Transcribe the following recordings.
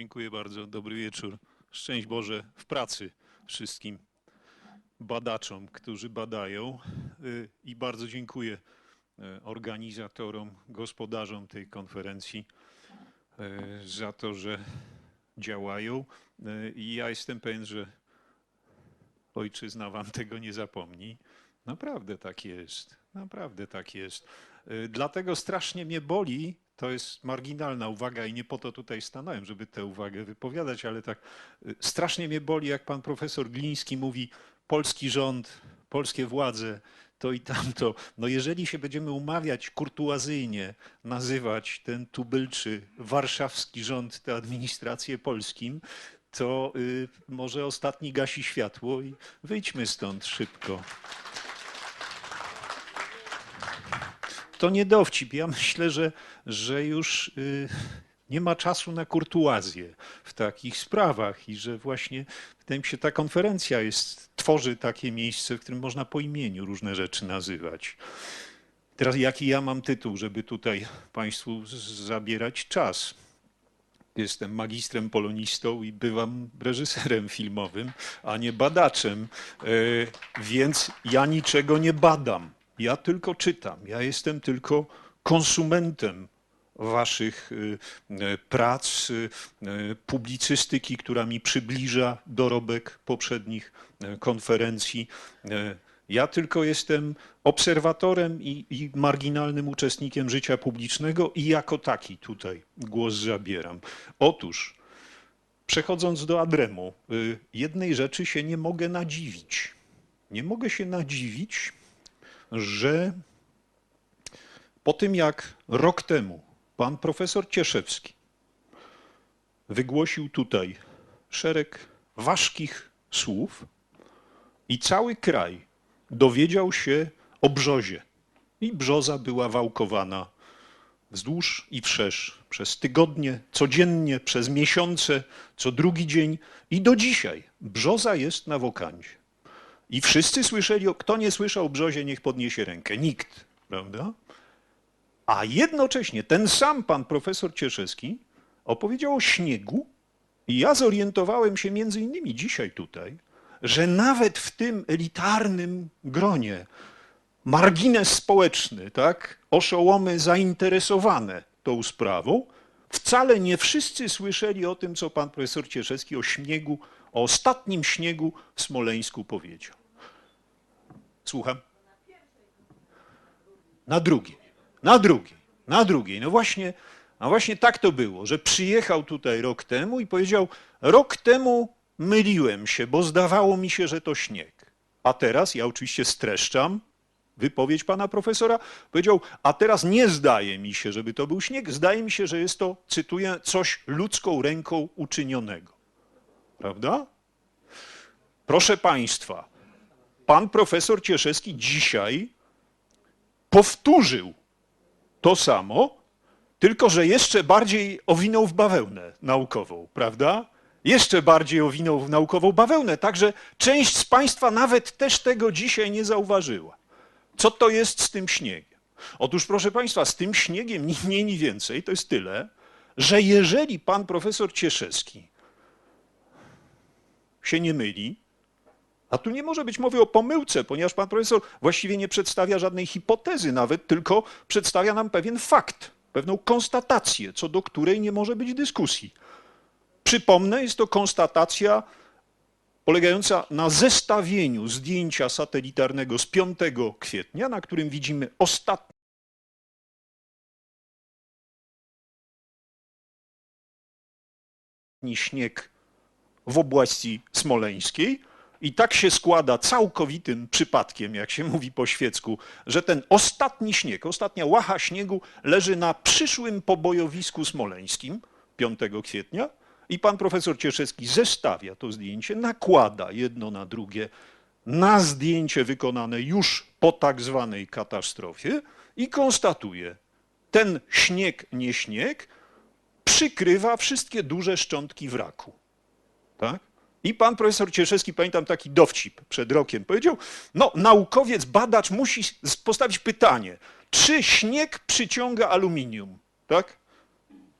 Dziękuję bardzo. Dobry wieczór. Szczęść Boże w pracy wszystkim badaczom, którzy badają. Y, I bardzo dziękuję y, organizatorom, gospodarzom tej konferencji y, za to, że działają. I ja jestem pewien, że ojczyzna wam tego nie zapomni. Naprawdę tak jest. Naprawdę tak jest. Dlatego strasznie mnie boli, to jest marginalna uwaga i nie po to tutaj stanąłem, żeby tę uwagę wypowiadać, ale tak y, strasznie mnie boli, jak pan profesor Gliński mówi, polski rząd, polskie władze, to i tamto. No jeżeli się będziemy umawiać kurtuazyjnie, nazywać ten tubylczy warszawski rząd tę administrację polskim, to y, może ostatni gasi światło i wyjdźmy stąd szybko. To nie dowcip. Ja myślę, że, że już y, nie ma czasu na kurtuazję w takich sprawach i że właśnie wydaje mi się, ta konferencja jest, tworzy takie miejsce, w którym można po imieniu różne rzeczy nazywać. Teraz jaki ja mam tytuł, żeby tutaj Państwu zabierać czas? Jestem magistrem polonistą i bywam reżyserem filmowym, a nie badaczem, e, więc ja niczego nie badam. Ja tylko czytam. Ja jestem tylko konsumentem waszych y, y, prac, y, publicystyki, która mi przybliża dorobek poprzednich konferencji. Ja tylko jestem obserwatorem i, i marginalnym uczestnikiem życia publicznego i jako taki tutaj głos zabieram. Otóż, przechodząc do Adremu, jednej rzeczy się nie mogę nadziwić. Nie mogę się nadziwić, że po tym jak rok temu pan profesor Cieszewski wygłosił tutaj szereg ważkich słów i cały kraj dowiedział się o brzozie. I brzoza była wałkowana wzdłuż i wszerz przez tygodnie, codziennie, przez miesiące, co drugi dzień i do dzisiaj brzoza jest na wokandzie. I wszyscy słyszeli, kto nie słyszał brzozie, niech podniesie rękę. Nikt, prawda? A jednocześnie ten sam pan profesor Cieszewski opowiedział o śniegu i ja zorientowałem się między innymi dzisiaj tutaj, że nawet w tym elitarnym gronie margines społeczny, tak, oszołomy zainteresowane tą sprawą, wcale nie wszyscy słyszeli o tym, co pan profesor Cieszewski o śniegu, o ostatnim śniegu w Smoleńsku powiedział. Słucham? Na drugiej, na drugiej, na drugiej. No właśnie, a właśnie tak to było, że przyjechał tutaj rok temu i powiedział: Rok temu myliłem się, bo zdawało mi się, że to śnieg. A teraz, ja oczywiście streszczam wypowiedź pana profesora, powiedział: A teraz nie zdaje mi się, żeby to był śnieg, zdaje mi się, że jest to, cytuję, coś ludzką ręką uczynionego. Prawda? Proszę państwa, pan profesor Cieszewski dzisiaj powtórzył to samo, tylko że jeszcze bardziej owinął w bawełnę naukową, prawda? Jeszcze bardziej owinął w naukową bawełnę, także część z Państwa nawet też tego dzisiaj nie zauważyła. Co to jest z tym śniegiem? Otóż, proszę Państwa, z tym śniegiem ni mniej, ni więcej to jest tyle, że jeżeli pan profesor Cieszewski się nie myli, a tu nie może być mowy o pomyłce, ponieważ pan profesor właściwie nie przedstawia żadnej hipotezy nawet, tylko przedstawia nam pewien fakt, pewną konstatację, co do której nie może być dyskusji. Przypomnę, jest to konstatacja polegająca na zestawieniu zdjęcia satelitarnego z 5 kwietnia, na którym widzimy ostatni śnieg w oblasti smoleńskiej. I tak się składa całkowitym przypadkiem, jak się mówi po świecku, że ten ostatni śnieg, ostatnia łacha śniegu leży na przyszłym pobojowisku smoleńskim 5 kwietnia i pan profesor Cieszewski zestawia to zdjęcie, nakłada jedno na drugie na zdjęcie wykonane już po tak zwanej katastrofie i konstatuje, ten śnieg, nie śnieg, przykrywa wszystkie duże szczątki wraku. Tak? I pan profesor Cieszewski, pamiętam taki dowcip przed rokiem, powiedział, no naukowiec, badacz musi postawić pytanie, czy śnieg przyciąga aluminium, tak?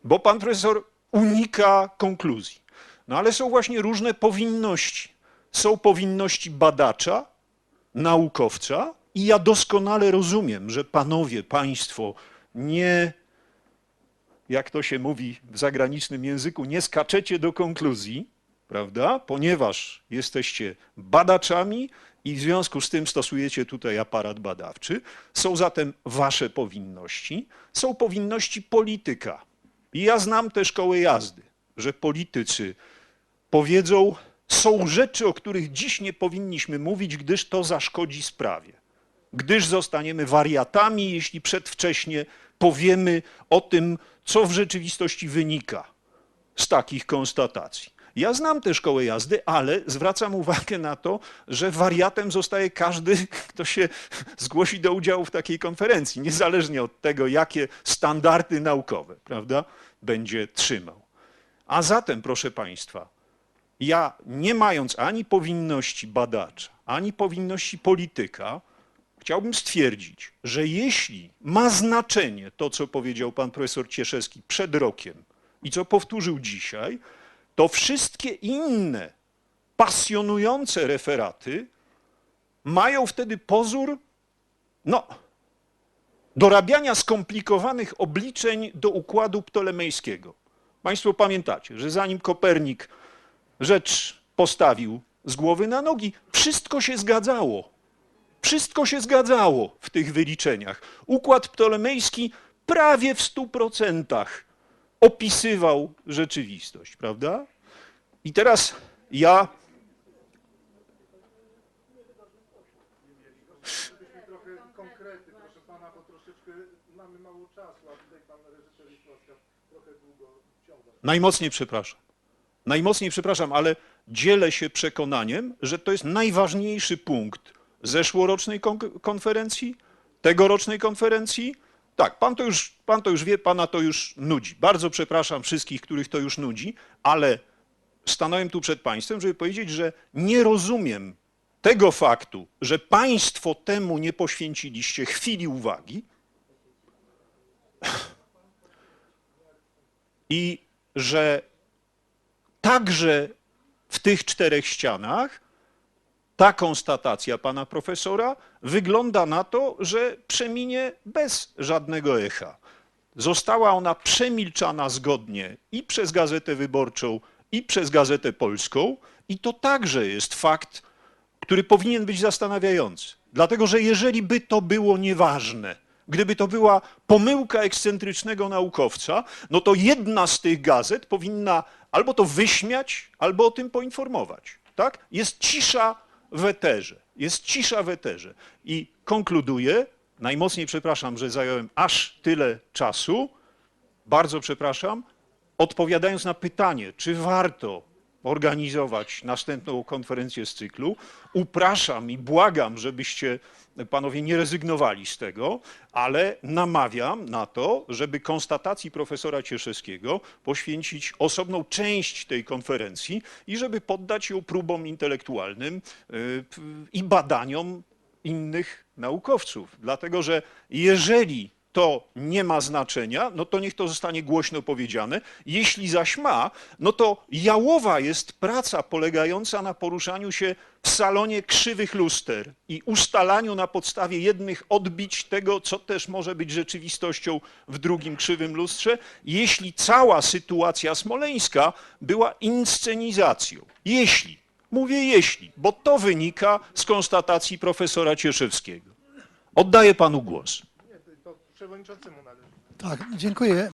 Bo pan profesor unika konkluzji. No ale są właśnie różne powinności. Są powinności badacza, naukowca i ja doskonale rozumiem, że panowie, państwo nie, jak to się mówi w zagranicznym języku, nie skaczecie do konkluzji, prawda? Ponieważ jesteście badaczami i w związku z tym stosujecie tutaj aparat badawczy. Są zatem wasze powinności, są powinności polityka. I ja znam tę szkołę jazdy, że politycy powiedzą, są rzeczy, o których dziś nie powinniśmy mówić, gdyż to zaszkodzi sprawie. Gdyż zostaniemy wariatami, jeśli przedwcześnie powiemy o tym, co w rzeczywistości wynika z takich konstatacji. Ja znam tę szkołę jazdy, ale zwracam uwagę na to, że wariatem zostaje każdy, kto się zgłosi do udziału w takiej konferencji, niezależnie od tego, jakie standardy naukowe prawda, będzie trzymał. A zatem, proszę Państwa, ja nie mając ani powinności badacza, ani powinności polityka, chciałbym stwierdzić, że jeśli ma znaczenie to, co powiedział pan profesor Cieszewski przed rokiem i co powtórzył dzisiaj, to wszystkie inne pasjonujące referaty mają wtedy pozór, no, dorabiania skomplikowanych obliczeń do układu ptolemejskiego. Państwo pamiętacie, że zanim Kopernik rzecz postawił z głowy na nogi, wszystko się zgadzało. Wszystko się zgadzało w tych wyliczeniach. Układ ptolemejski prawie w stu procentach opisywał rzeczywistość, prawda? I teraz ja najmocniej przepraszam. Najmocniej przepraszam, ale dzielę się przekonaniem, że to jest najważniejszy punkt zeszłorocznej kon- konferencji, tegorocznej konferencji. Tak, pan to, już, pan to już wie, pana to już nudzi. Bardzo przepraszam wszystkich, których to już nudzi, ale stanąłem tu przed państwem, żeby powiedzieć, że nie rozumiem tego faktu, że państwo temu nie poświęciliście chwili uwagi i że także w tych czterech ścianach ta konstatacja pana profesora wygląda na to, że przeminie bez żadnego echa. Została ona przemilczana zgodnie i przez Gazetę Wyborczą, i przez Gazetę Polską, i to także jest fakt, który powinien być zastanawiający. Dlatego, że jeżeli by to było nieważne, gdyby to była pomyłka ekscentrycznego naukowca, no to jedna z tych gazet powinna albo to wyśmiać, albo o tym poinformować. Tak? Jest cisza w eterze. Jest cisza w eterze. I konkluduję, najmocniej przepraszam, że zająłem aż tyle czasu, bardzo przepraszam, odpowiadając na pytanie, czy warto organizować następną konferencję z cyklu, upraszam i błagam, żebyście panowie nie rezygnowali z tego, ale namawiam na to, żeby konstatacji profesora Cieszewskiego poświęcić osobną część tej konferencji i żeby poddać ją próbom intelektualnym y, i badaniom innych naukowców. Dlatego, że jeżeli to nie ma znaczenia, no to niech to zostanie głośno powiedziane. Jeśli zaś ma, no to jałowa jest praca polegająca na poruszaniu się w salonie krzywych luster i ustalaniu na podstawie jednych odbić tego, co też może być rzeczywistością w drugim krzywym lustrze, jeśli cała sytuacja smoleńska była inscenizacją. Jeśli, mówię jeśli, bo to wynika z konstatacji profesora Cieszewskiego. Oddaję panu głos. Przewodniczącemu należy. Tak, dziękuję.